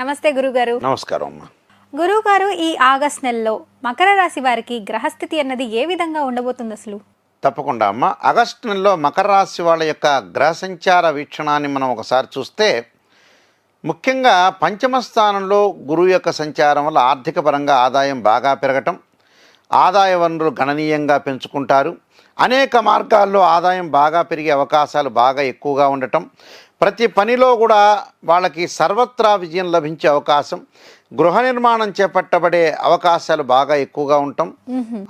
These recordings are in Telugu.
నమస్తే గురుగారు. నమస్కారం అమ్మా. గురువుగారు ఈ ఆగస్ట్ నెలలో మకర రాశి వారికి గ్రహస్థితి అన్నది ఏ విధంగా ఉండబోతుంది అసలు? తప్పకుండా అమ్మ. ఆగస్టు నెలలో మకర రాశి వాళ్ళ యొక్క గ్రహ సంచార వీక్షణాన్ని మనం ఒకసారి చూస్తే ముఖ్యంగా పంచమ స్థానంలో గురువు యొక్క సంచారం వల్ల ఆర్థిక పరంగా ఆదాయం బాగా పెరగటం ఆదాయ వనరులు గణనీయంగా పెంచుకుంటారు. అనేక మార్గాల్లో ఆదాయం బాగా పెరిగే అవకాశాలు బాగా ఎక్కువగా ఉండటం ప్రతి పనిలో కూడా వాళ్ళకి సర్వత్రా విజయం లభించే అవకాశం గృహ నిర్మాణం చేపట్టబడే అవకాశాలు బాగా ఎక్కువగా ఉండటం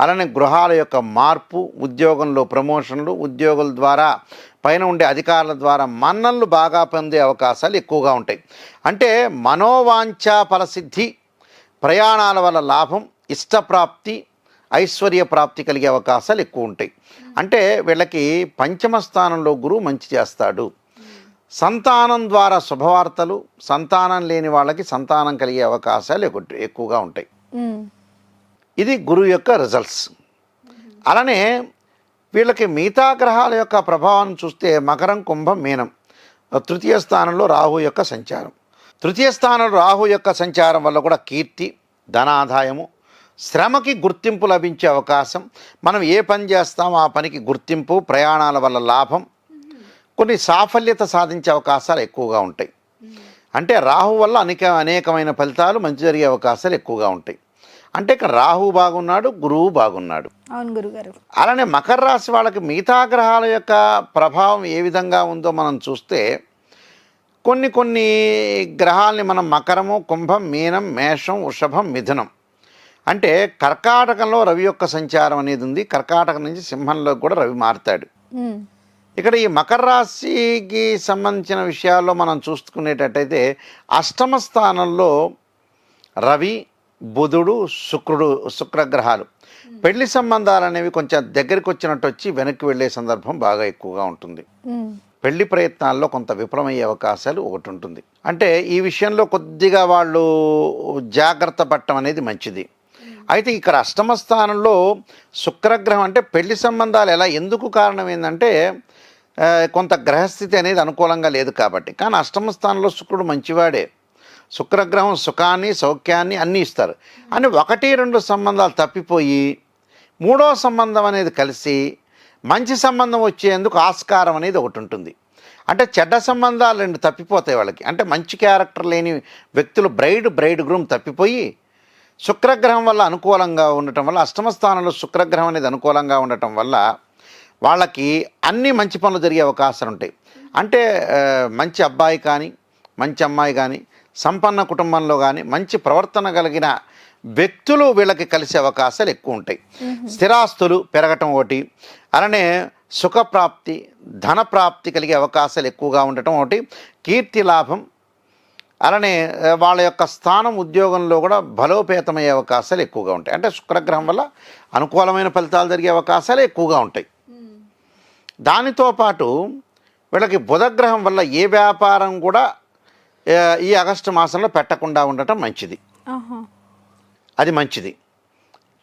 అలానే గృహాల యొక్క మార్పు ఉద్యోగంలో ప్రమోషన్లు ఉద్యోగుల ద్వారా పైన ఉండే అధికారుల ద్వారా మన్ననలు బాగా పొందే అవకాశాలు ఎక్కువగా ఉంటాయి. అంటే మనోవాంఛ ఫలసిద్ధి ప్రయాణాల వల్ల లాభం ఇష్టప్రాప్తి ఐశ్వర్య ప్రాప్తి కలిగే అవకాశాలు ఎక్కువ ఉంటాయి. అంటే వీళ్ళకి పంచమ స్థానంలో గురువు మంచి చేస్తాడు. సంతానం ద్వారా శుభవార్తలు సంతానం లేని వాళ్ళకి సంతానం కలిగే అవకాశాలు ఎక్కువ ఎక్కువగా ఉంటాయి. ఇది గురువు యొక్క రిజల్ట్స్ అలానే వీళ్ళకి మిగతా గ్రహాల యొక్క ప్రభావాన్ని చూస్తే మకరం కుంభం మీనం తృతీయ స్థానంలో రాహు యొక్క సంచారం. తృతీయ స్థానంలో రాహు యొక్క సంచారం వల్ల కూడా కీర్తి ధనాదాయము శ్రమకి గుర్తింపు లభించే అవకాశం. మనం ఏ పని చేస్తామో ఆ పనికి గుర్తింపు ప్రయాణాల వల్ల లాభం కొన్ని సాఫల్యత సాధించే అవకాశాలు ఎక్కువగా ఉంటాయి. అంటే రాహు వల్ల అనేక అనేకమైన ఫలితాలు మంచి జరిగే అవకాశాలు ఎక్కువగా ఉంటాయి. అంటే ఇక్కడ రాహు బాగున్నాడు గురువు బాగున్నాడు. అవును గురుగారు. అలానే మకర రాశి వాళ్ళకి మిగతా గ్రహాల యొక్క ప్రభావం ఏ విధంగా ఉందో మనం చూస్తే కొన్ని కొన్ని గ్రహాలని మనం మకరము కుంభం మీనం మేషం వృషభం మిథునం. అంటే కర్కాటకంలో రవి యొక్క సంచారం అనేది ఉంది. కర్కాటకం నుంచి సింహంలో కూడా రవి మారుతాడు. ఇక్కడ ఈ మకర రాశికి సంబంధించిన విషయాల్లో మనం చూసుకునేటట్టయితే అష్టమ స్థానంలో రవి బుధుడు శుక్రుడు శుక్రగ్రహాలు. పెళ్ళి సంబంధాలు అనేవి కొంచెం దగ్గరికి వచ్చినట్టు వచ్చి వెనక్కి వెళ్ళే సందర్భం బాగా ఎక్కువగా ఉంటుంది. పెళ్ళి ప్రయత్నాల్లో కొంత విఫలమయ్యే అవకాశాలు ఒకటి ఉంటుంది. అంటే ఈ విషయంలో కొద్దిగా వాళ్ళు జాగ్రత్త పడటం అనేది మంచిది. అయితే ఇక్కడ అష్టమ స్థానంలో శుక్రగ్రహం అంటే పెళ్ళి సంబంధాలు ఎలా ఎందుకు కారణం ఏంటంటే కొంత గ్రహస్థితి అనేది అనుకూలంగా లేదు కాబట్టి. కానీ అష్టమ స్థానంలో శుక్రుడు మంచివాడే. శుక్రగ్రహం సుఖాన్ని సౌఖ్యాన్ని అన్నీ ఇస్తారు. అని ఒకటి రెండు సంబంధాలు తప్పిపోయి మూడో సంబంధం అనేది కలిసి మంచి సంబంధం వచ్చేందుకు ఆస్కారం అనేది ఒకటి ఉంటుంది. అంటే చెడ్డ సంబంధాలు రెండు తప్పిపోతాయి వాళ్ళకి. అంటే మంచి క్యారెక్టర్ లేని వ్యక్తులు బ్రైడ్ బ్రైడ్ గ్రూమ్ తప్పిపోయి శుక్రగ్రహం వల్ల అనుకూలంగా ఉండటం వల్ల అష్టమ స్థానంలో శుక్రగ్రహం అనేది అనుకూలంగా ఉండటం వల్ల వాళ్ళకి అన్ని మంచి పనులు జరిగే అవకాశాలు ఉంటాయి. అంటే మంచి అబ్బాయి కానీ మంచి అమ్మాయి కానీ సంపన్న కుటుంబంలో కానీ మంచి ప్రవర్తన కలిగిన వ్యక్తులు వీళ్ళకి కలిసే అవకాశాలు ఎక్కువ ఉంటాయి. స్థిరాస్తులు పెరగటం ఒకటి అలానే సుఖప్రాప్తి ధనప్రాప్తి కలిగే అవకాశాలు ఎక్కువగా ఉండటం ఒకటి కీర్తి లాభం అలానే వాళ్ళ యొక్క స్థానం ఉద్యోగంలో కూడా బలోపేతమయ్యే అవకాశాలు ఎక్కువగా ఉంటాయి. అంటే శుక్రగ్రహం వల్ల అనుకూలమైన ఫలితాలు జరిగే అవకాశాలు ఎక్కువగా ఉంటాయి. దానితో పాటు వీళ్ళకి బుధగ్రహం వల్ల ఏ వ్యాపారం కూడా ఈ ఆగస్టు మాసంలో పెట్టకుండా ఉండటం మంచిది. అది మంచిది.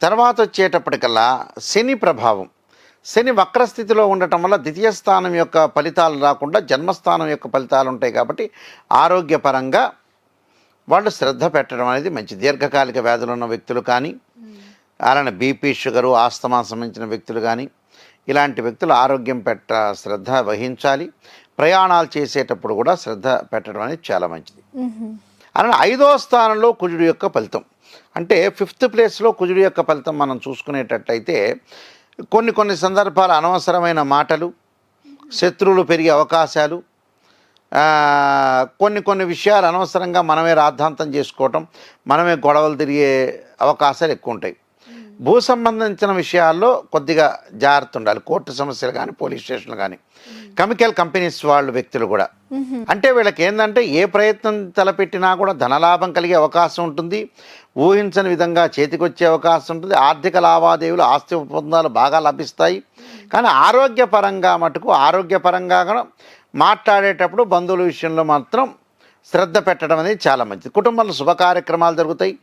తర్వాత వచ్చేటప్పటికల్లా శని ప్రభావం. శని వక్రస్థితిలో ఉండటం వల్ల ద్వితీయ స్థానం యొక్క ఫలితాలు రాకుండా జన్మస్థానం యొక్క ఫలితాలు ఉంటాయి కాబట్టి ఆరోగ్యపరంగా వాళ్ళు శ్రద్ధ పెట్టడం అనేది మంచి. దీర్ఘకాలిక వ్యాధులు ఉన్న వ్యక్తులు కానీ అలానే బీపీ షుగరు ఆస్తమా సంబంధించిన వ్యక్తులు కానీ ఇలాంటి వ్యక్తులు ఆరోగ్యం పెట్ట శ్రద్ధ వహించాలి. ప్రయాణాలు చేసేటప్పుడు కూడా శ్రద్ధ పెట్టడం అనేది చాలా మంచిది. అలానే ఐదో స్థానంలో కుజుడు యొక్క ఫలితం. అంటే ఫిఫ్త్ ప్లేస్లో కుజుడు యొక్క ఫలితం మనం చూసుకునేటట్టయితే కొన్ని కొన్ని సందర్భాలు అనవసరమైన మాటలు శత్రువులు పెరిగే అవకాశాలు కొన్ని కొన్ని విషయాలు అనవసరంగా మనమే రాద్ధాంతం చేసుకోవటం మనమే గొడవలు తిరిగే అవకాశాలు ఎక్కువ ఉంటాయి. భూ సంబంధించిన విషయాల్లో కొద్దిగా జాగ్రత్త ఉండాలి. కోర్టు సమస్యలు కానీ పోలీస్ స్టేషన్లు కానీ కెమికల్ కంపెనీస్ వాళ్ళు వ్యక్తులు కూడా. అంటే వీళ్ళకి ఏంటంటే ఏ ప్రయత్నం తలపెట్టినా కూడా ధనలాభం కలిగే అవకాశం ఉంటుంది. ఊహించని విధంగా చేతికొచ్చే అవకాశం ఉంటుంది. ఆర్థిక లావాదేవీలు ఆస్తి ఒప్పందాలు బాగా లభిస్తాయి. కానీ ఆరోగ్యపరంగా మటుకు ఆరోగ్యపరంగా కూడా మాట్లాడేటప్పుడు బంధువుల విషయంలో మాత్రం శ్రద్ధ పెట్టడం అనేది చాలా మంచిది. కుటుంబంలో శుభ కార్యక్రమాలు జరుగుతాయి.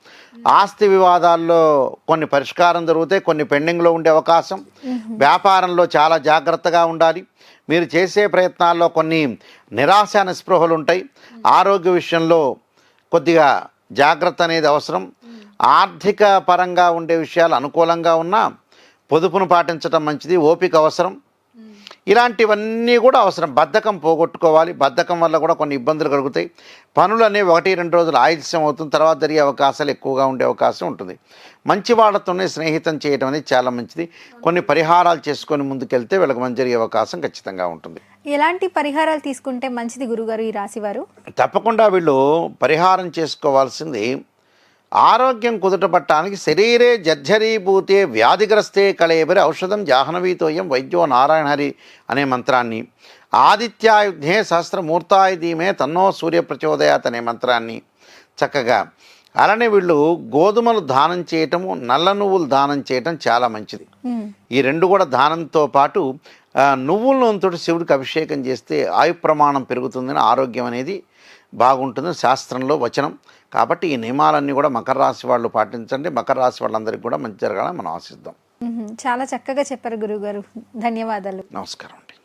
ఆస్తి వివాదాల్లో కొన్ని పరిష్కారం జరుగుతాయి కొన్ని పెండింగ్లో ఉండే అవకాశం. వ్యాపారంలో చాలా జాగ్రత్తగా ఉండాలి. మీరు చేసే ప్రయత్నాల్లో కొన్ని నిరాశ నిస్పృహలు ఉంటాయి. ఆరోగ్య విషయంలో కొద్దిగా జాగ్రత్త అనేది అవసరం. ఆర్థిక పరంగా ఉండే విషయాలు అనుకూలంగా ఉన్నా పొదుపును పాటించడం మంచిది. ఓపిక అవసరం. ఇలాంటివన్నీ కూడా అవసరం. బద్ధకం పోగొట్టుకోవాలి. బద్ధకం వల్ల కూడా కొన్ని ఇబ్బందులు కలుగుతాయి. పనులు అనేవి ఒకటి రెండు రోజులు ఆలస్యం అవుతుంది. తర్వాత జరిగే అవకాశాలు ఎక్కువగా ఉండే అవకాశం ఉంటుంది. మంచి వాళ్ళతోనే స్నేహితం చేయడం అనేది చాలా మంచిది. కొన్ని పరిహారాలు చేసుకొని ముందుకెళ్తే వీళ్ళకి మంచి జరిగే అవకాశం ఖచ్చితంగా ఉంటుంది. ఎలాంటి పరిహారాలు తీసుకుంటే మంచిది గురుగారు ఈ రాశి వారు? తప్పకుండా వీళ్ళు పరిహారం చేసుకోవాల్సింది ఆరోగ్యం కుదుటపట్టడానికి శరీరే జర్జరీభూతే వ్యాధిగ్రస్తే కళేబరి ఔషధం జాహ్నవీతోయం వైద్యో నారాయణ హరి అనే మంత్రాన్ని. ఆదిత్యాయుధే సహస్రమూర్తాయ ధీమే తన్నో సూర్య ప్రచోదయాత్ అనే మంత్రాన్ని. చక్కగా అలానే వీళ్ళు గోధుమలు దానం చేయటము నల్ల నువ్వులు దానం చేయటం చాలా మంచిది. ఈ రెండు కూడా దానంతో పాటు నువ్వుల నూనెతో శివుడికి అభిషేకం చేస్తే ఆయు ప్రమాణం పెరుగుతుందని ఆరోగ్యం అనేది బాగుంటుందని శాస్త్రంలో వచనం. కాబట్టి ఈ నియమాలన్నీ కూడా మకర రాశి వాళ్ళు పాటించండి. మకర రాశి వాళ్ళందరికీ కూడా మంచి జరగాలని మనం ఆశిద్దాం. చాలా చక్కగా చెప్పారు గురుగారు ధన్యవాదాలు. నమస్కారం.